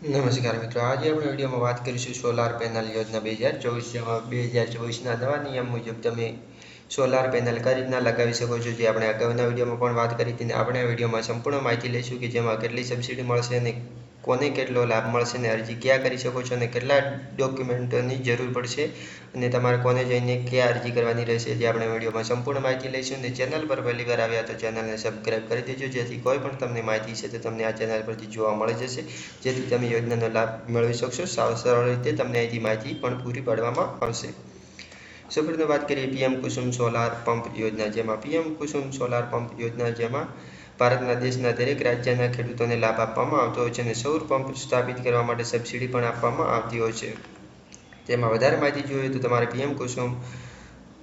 નમસ્કાર મિત્રો, આજે આપણે વિડીયોમાં વાત કરીશું સોલાર પેનલ યોજના બે હજાર ચોવીસ બે હજાર ચોવીસના નવા નિયમ મુજબ તમે સોલાર પેનલ કઈ રીતના લગાવી શકો છો જે આપણે અગાઉના વિડીયોમાં પણ વાત કરી હતી આપણે આ વિડીયોમાં સંપૂર્ણ માહિતી લઈશું કે જેમાં કેટલી સબસિડી મળશે અને કોને કેટલો લાભ મળશે ને અરજી ક્યાં કરી શકો છો અને કેટલા ડોક્યુમેન્ટોની જરૂર પડશે અને તમારે કોને જઈને ક્યાં અરજી કરવાની રહેશે જે આપણે વિડીયોમાં સંપૂર્ણ માહિતી લઈશું અને ચેનલ પર પહેલી વાર આવ્યા તો ચેનલને સબસ્ક્રાઇબ કરી દેજો, જેથી કોઈ પણ તમને માહિતી છે તો તમને આ ચેનલ પરથી જોવા મળી જશે. જેથી તમે યોજનાનો લાભ મેળવી શકશો. સાવ સરળ રીતે તમને અહીંથી માહિતી પણ પૂરી પાડવામાં આવશે. સૌપ્રથમ વાત કરીએ પીએમ કુસુમ સોલાર પંપ યોજના જેમાં. પીએમ કુસુમ સોલાર પંપ યોજના જેમાં ભારતના દેશના દરેક રાજ્યના ખેડૂતોને લાભ આપવામાં આવતો હોય છે અને સૌર પંપ સ્થાપિત કરવા માટે સબસિડી પણ આપવામાં આવતી હોય છે. તેમાં વધારે માહિતી જોઈએ તો તમારે PM Kusum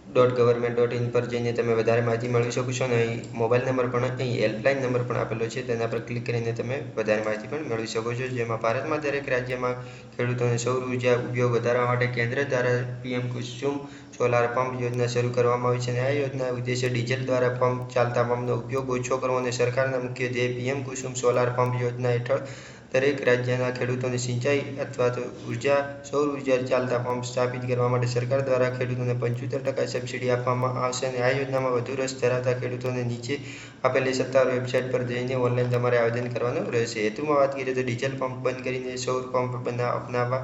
dot government dot in પર જઈને તમે વધારે માહિતી મેળવી શકો છો અને અહીં મોબાઈલ નંબર પણ, અહીં હેલ્પલાઇન નંબર પણ આપેલો છે, તેના પર ક્લિક કરીને તમે વધારે માહિતી પણ મેળવી શકો છો. જેમાં ભારતમાં દરેક રાજ્યમાં ખેડૂતોને સૌર ઊર્જા ઉપયોગ વધારવા માટે કેન્દ્ર દ્વારા પીએમ કુસુમ સોલાર પંપ યોજના શરૂ કરવામાં આવી છે અને આ યોજના ઉદ્દેશ્ય ડીઝલ દ્વારા પંપ ચાલતા પંપનો ઉપયોગ ઓછો કરવો અને સરકારના મુખ્ય ધ્યેય પીએમ કુસુમ સોલાર પંપ યોજના હેઠળ દરેક રાજ્યના ખેડૂતોને સિંચાઈ અથવા તો ઊર્જા, સૌર ઊર્જા ચાલતા પંપ સ્થાપિત કરવા માટે સરકાર દ્વારા ખેડૂતોને પંચોતેર ટકા સબસિડી આપવામાં આવશે અને આ યોજનામાં વધુ રસ ધરાવતા ખેડૂતોને નીચે આપેલી સત્તાવાર વેબસાઇટ પર જઈને ઓનલાઈન તમારે આવેદન કરવાનું રહેશે. હેતુમાં વાત કરીએ તો ડીઝલ પંપ બંધ કરીને સૌર પંપ બના અપનાવવા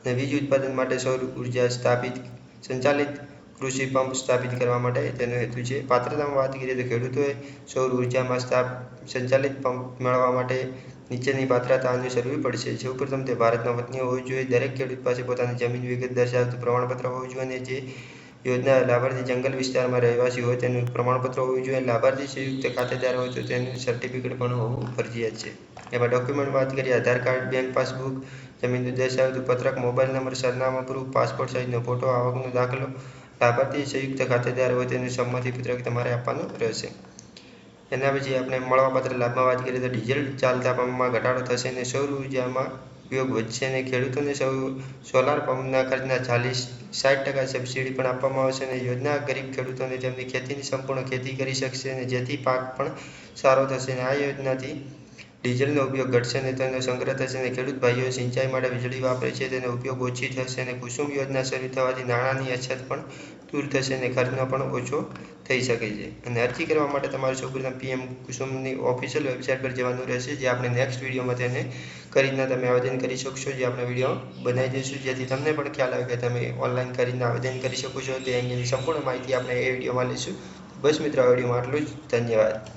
અને વીજ ઉત્પાદન માટે સૌર ઊર્જા સ્થાપિત, સંચાલિત કૃષિ પંપ સ્થાપિત કરવા માટે તેનો હેતુ છે. પાત્રતામાં વાત કરીએ તો ખેડૂતોએ સૌર ઉર્જામાં સ્થાપ, સંચાલિત પંપ મેળવવા માટે નીચેની પાત્રતા અનુસરવી પડશે. સૌપ્રથમ તે ભારતના વતની હોવું જોઈએ. દરેક ખેડૂત પાસે પોતાની જમીન વિગત દર્શાવતું પ્રમાણપત્ર હોવું જોઈએ અને જે યોજના લાભાર્થી જંગલ વિસ્તારમાં રહેવાસી હોય તેનું પ્રમાણપત્ર હોવું જોઈએ. લાભાર્થી સંયુક્ત ખાતેદાર હોય તો તેનું સર્ટિફિકેટ પણ હોવું ફરજિયાત છે. એમાં ડોક્યુમેન્ટ વાત કરીએ, આધાર કાર્ડ બેંક પાસબુક જમીનનું દર્શાવતું પત્રક મોબાઈલ નંબર સરનામા પ્રૂફ પાસપોર્ટ સાઇઝનો ફોટો આવકનો દાખલો લાભાર્થી સંયુક્ત ખાતેદાર હોય તેનું સંમતિપત્રક તમારે આપવાનું રહેશે. એના પછી આપણે મળવાપાત્ર લાભમાં વાત કરીએ તો ડીઝલ ચાલતા પંપમાં ઘટાડો થશે અને સૌર ઉર્જામાં ઉપયોગ વધશે અને ખેડૂતોને સૌ સોલાર પંપના ખર્ચના ચાલીસ સાઠ ટકા સબસિડી પણ આપવામાં આવશે અને યોજના ગરીબ ખેડૂતોને તેમની ખેતીની સંપૂર્ણ ખેતી કરી શકશે અને જેથી પાક પણ સારો થશે. અને આ યોજનાથી ડીઝલનો ઉપયોગ ઘટશે અને તેનો સંગ્રહ થશે અને ખેડૂત ભાઈઓ સિંચાઈ માટે વીજળી વાપરે છે, તેનો ઉપયોગ ઓછી થશે અને કુસુમ યોજના શરૂ થવાથી નાણાંની અછત પણ દૂર થશે અને ખર્ચનો પણ ઓછો થઈ શકે છે. અને અરજી કરવા માટે તમારે છોકરીના પીએમ કુસુમની ઓફિશિયલ વેબસાઇટ પર જવાનું રહેશે, જે આપણે નેક્સ્ટ વિડીયોમાં તેને કરીને તમે આવેદન કરી શકશો જે આપણે વીડિયો બનાવી દઈશું. જેથી તમને પણ ખ્યાલ આવે કે તમે ઓનલાઈન કરીને આવેદન કરી શકો છો. તે અંગેની સંપૂર્ણ માહિતી આપણે એ વિડીયોમાં લઈશું. બસ મિત્રો, આ વિડીયોમાં આટલું જ. ધન્યવાદ.